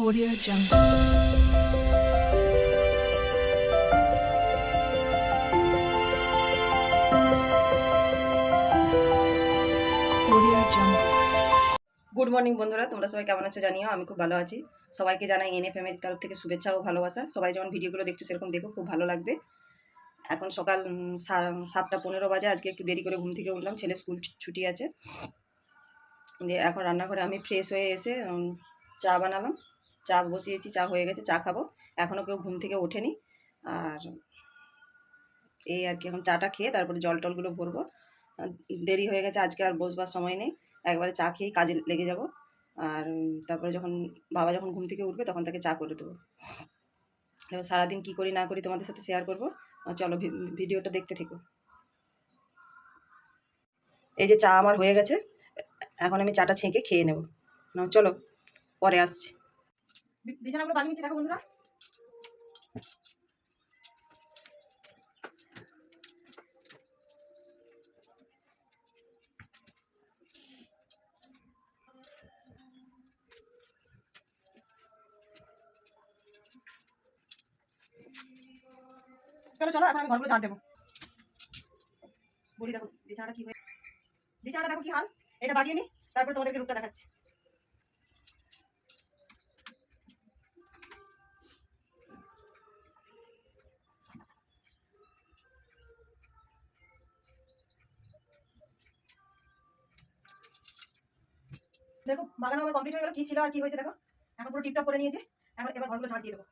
Audio Jungle. Good morning বন্ধুরা। তোমরা সবাই কেমন আছো জানিও? আমি খুব ভালো আছি। সবাইকে জানাই এনএ ফ্যামিলির তরফ থেকে শুভেচ্ছা ও ভালোবাসা। সবাই যেমন ভিডিওগুলো দেখছ, সেরকম দেখো, খুব ভালো লাগবে। এখন সকাল সাতটা পনেরো বাজে। আজকে একটু দেরি করে ঘুম থেকে উঠলাম। ছেলে স্কুল ছুটি আছে। দিয়ে এখন রান্নাঘরে আমি ফ্রেশ হয়ে এসে চা বানালাম। চা বসিয়েছি, চা হয়ে গেছে, চা খাব। এখনও কেউ ঘুম থেকে ওঠেনি। আর এই আর কি, এখন চাটা খেয়ে তারপরে জল টলগুলো ভরবো। দেরি হয়ে গেছে, আজকে আর বসবার সময় নেই। একবারে চা খেয়েই কাজে লেগে যাব। আর তারপরে যখন বাবা যখন ঘুম থেকে উঠবে, তখন তাকে চা করে দেবো। এবার সারাদিন কী করি, না করি তোমাদের সাথে শেয়ার করব। চলো ভিডিওটা দেখতে থেকো। এই যে চা আমার হয়ে গেছে, এখন আমি চাটা ছেঁকে খেয়ে নেব। না চলো, পরে আসছি। বিছানাগুলো বানিয়েছি দেখো বন্ধুরা। চলো চলো, এখন আমি ঘরগুলো ঝাড় দেবো। বলি দেখো, বিছানাটা কি হয়ে বিছানাটা দেখো কি হাল। এটা বাগিয়ে নি, তারপর তোমাদেরকে রূপটা দেখাচ্ছি। দেখো বাগানো আমার কমপ্লিট হয়ে গেল। কি ছিল আর কি হয়েছে দেখো? এখন পুরো টিপটপ করে নিয়েছে। এখন এবার ঘরগুলো ঝাড় দিয়ে দেবো।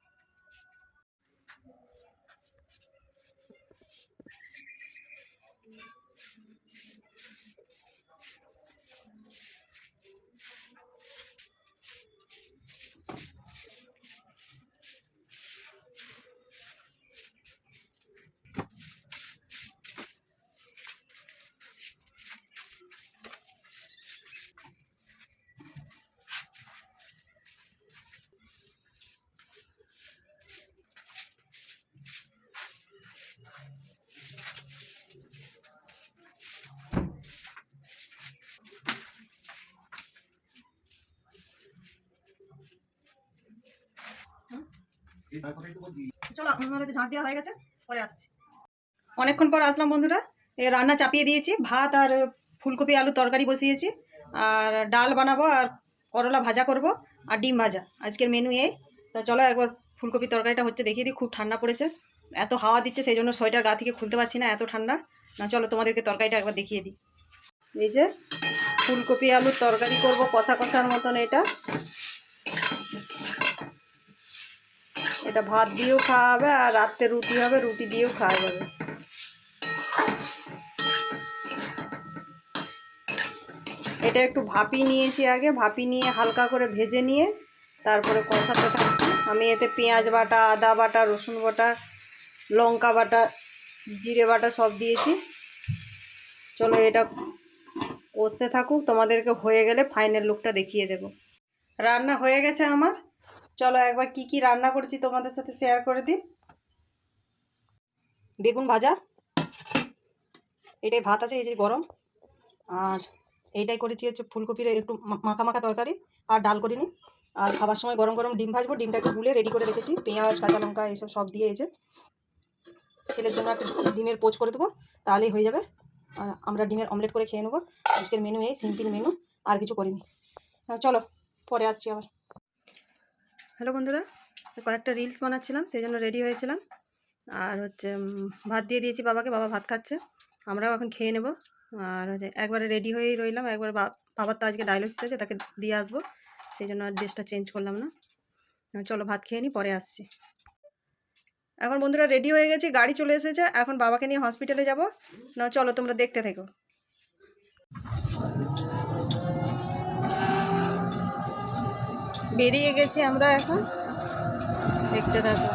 চলো হচ্ছে হয়ে গেছে, পরে আসছি। অনেকক্ষণ পর আসলাম বন্ধুরা এ রান্না চাপিয়ে দিয়েছি, ভাত আর ফুলকপি আলু তরকারি বসিয়েছি, আর ডাল বানাবো আর করলা ভাজা করব, আর ডিম ভাজা। আজকের মেনু এই। তা চলো, একবার ফুলকপি তরকারিটা হচ্ছে দেখিয়ে দিই, খুব ঠান্ডা পড়েছে। এত হাওয়া দিচ্ছে, সেই জন্য সোয়েটার গা থেকে খুলতে পারছি না, এত ঠান্ডা। না, চলো, তোমাদেরকে তরকারিটা একবার দেখিয়ে দিই। এই যে, ফুলকপি, আলুর তরকারি করব, কষা কষার মতন এটা। এটা ভাত দিয়েও খাওয়া হবে আর রাত্রে রুটি হবে, রুটি দিয়েও খাওয়া যাবে এটা একটু ভাপি নিয়েছি আগে, ভাপি নিয়ে হালকা করে ভেজে নিয়ে তারপরে কষাতে থাকছি। আমি এতে পেঁয়াজ বাটা, আদা বাটা, রসুন বাটা, লঙ্কা বাটা, জিরে বাটা সব দিয়েছি। চলো এটা কষতে থাকুক, তোমাদেরকে হয়ে গেলে ফাইনাল লুকটা দেখিয়ে দেব। রান্না হয়ে গেছে আমার। চলো একবার কি কি রান্না করেছি তোমাদের সাথে শেয়ার করে দিই। বেগুন ভাজা, এটাই ভাত আছে, এই যে গরম। আর এইটাই করেছি হচ্ছে ফুলকপির একটু মাখা মাখা তরকারি আর ডাল করিনি। আর খাবার সময় গরম গরম ডিম ভাজবো ডিমটাকে গুলে রেডি করে রেখেছি। পেঁয়াজ, কাঁচা লঙ্কা এইসব সব দিয়ে যে ছেলের জন্য একটা ডিমের পোচ করে দেবো, তাহলেই হয়ে যাবে। আর আমরা ডিমের অমলেট করে খেয়ে নেব। আজকের মেনু এই সিম্পল মেনু আর কিছু করিনি। চলো, পরে আসছি আবার। হ্যালো বন্ধুরা কয়েকটা রিলস বানাচ্ছিলাম, সেই জন্য রেডি হয়েছিলাম। আর হচ্ছে ভাত দিয়ে দিয়েছি বাবাকে, বাবা ভাত খাচ্ছে, আমরাও এখন খেয়ে নেব। আর হচ্ছে, একবারে রেডি হয়েই রইলাম, একবার বাবার তো আজকে ডায়ালিসিস আছে, তাকে দিয়ে আসব। সেই জন্য আর ড্রেসটা চেঞ্জ করলাম না। চলো ভাত খেয়ে নিই পরে আসছি। এখন বন্ধুরা রেডি হয়ে গেছি, গাড়ি চলে এসেছে, এখন বাবাকে নিয়ে হসপিটালে যাব। না চলো তোমরা দেখতে থেকো। বেরিয়ে গেছি আমরা এখন। দেখতে থাকো।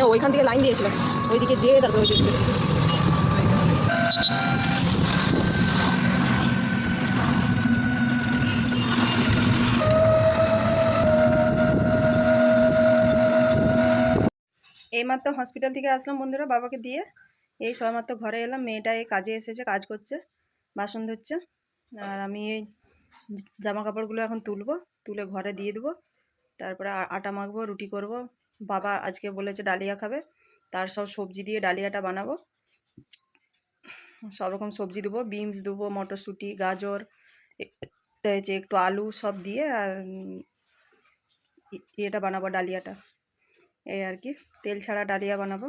সেদিনে ওইখান থেকে লাইন দিয়েছিল। ওইদিকে যেয়ে তারপরে ওইদিকে। এইমাত্র হসপিটাল থেকে আসলাম বন্ধুরা, বাবাকে দিয়ে। এই সবেমাত্র ঘরে এলাম, মেয়েটা এই কাজে এসেছে, কাজ করছে, বাসন ধুচ্ছে। আর আমি এই জামা কাপড়গুলো এখন তুলবো, তুলে ঘরে দিয়ে দেবো। তারপরে আটা মাখবো, রুটি করব বাবা আজকে বলেছে ডালিয়া খাবে, তার সব সবজি দিয়ে ডালিয়াটা বানাবো। সব রকম সবজি দেবো, বিনস দেবো, মটরশুঁটি, গাজর যে একটু আলু সব দিয়ে আর ইয়েটা বানাবো ডালিয়াটা। এই আর কি, তেল ছাড়া ডালিয়া বানাবো।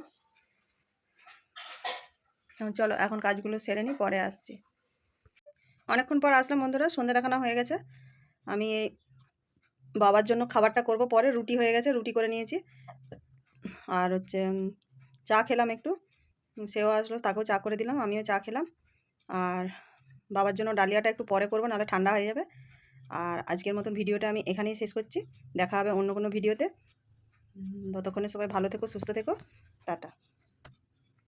চলো, এখন কাজগুলো সেরে নিই, পরে আসছি। অনেকক্ষণ পর আসলাম বন্ধুরা, সন্ধে দেখানো হয়ে গেছে। আমি এই বাবার জন্য খাবারটা করব, পরে রুটি হয়ে গেছে, রুটি করে নিয়েছি। আর হচ্ছে চা খেলাম একটু। সেও আসলো, তাকেও চা করে দিলাম, আমিও চা খেলাম। আর বাবার জন্য ডালিয়াটা একটু পরে করব, নাহলে ঠান্ডা হয়ে যাবে। আর আজকের মতন ভিডিওটা আমি এখানেই শেষ করছি। দেখা হবে অন্য কোনো ভিডিওতে। ততক্ষণে সবাই ভালো থেকো, সুস্থ থেকো। টাটা।